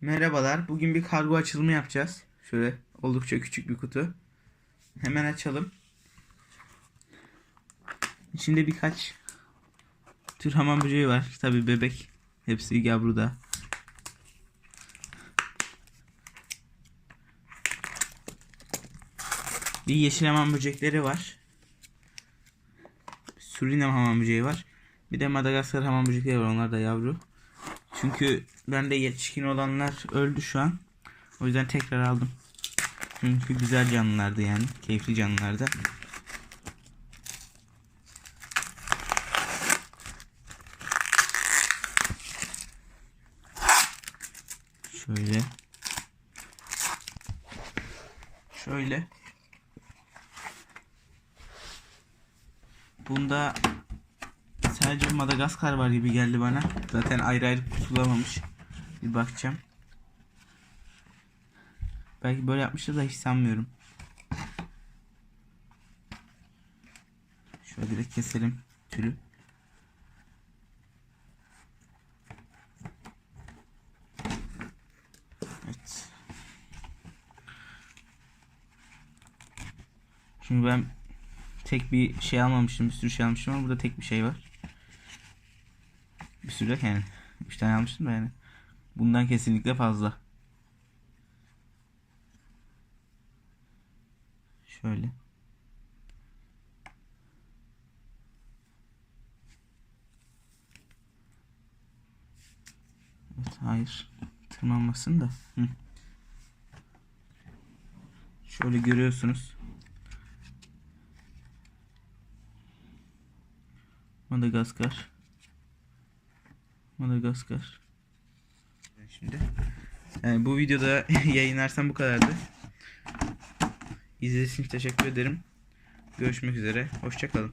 Merhabalar. Bugün bir kargo açılımı yapacağız. Şöyle oldukça küçük bir kutu. Hemen açalım. İçinde birkaç tür hamam böceği var. Tabi bebek. Hepsi yavruda. Bir yeşil hamam böcekleri var. Surinam hamam böceği var. Bir de Madagaskar hamam böcekleri var. Onlar da yavru. Çünkü bende yetişkin olanlar öldü şu an. O yüzden tekrar aldım. Çünkü güzel canlılardı yani. Keyifli canlılardı. Şöyle. Şöyle. Bunda sadece Madagaskar var gibi geldi bana. Zaten ayrı ayrı kutulamamış. Bir bakacağım. Belki böyle yapmıştır da hiç sanmıyorum. Şöyle direkt keselim tülü. Evet. Şimdi ben tek bir şey almamıştım. Bir sürü şey almıştım ama burada tek bir şey var. Bir sürü yani. Üç tane almıştım da yani. Bundan kesinlikle fazla. Şöyle. Evet, hayır. Tırmanmasın da. Hı. Şöyle görüyorsunuz. Madagaskar. Madagaskar. Şimdi. Yani bu videoda yayınlarsam bu kadardı. İzlediğiniz için teşekkür ederim. Görüşmek üzere. Hoşçakalın.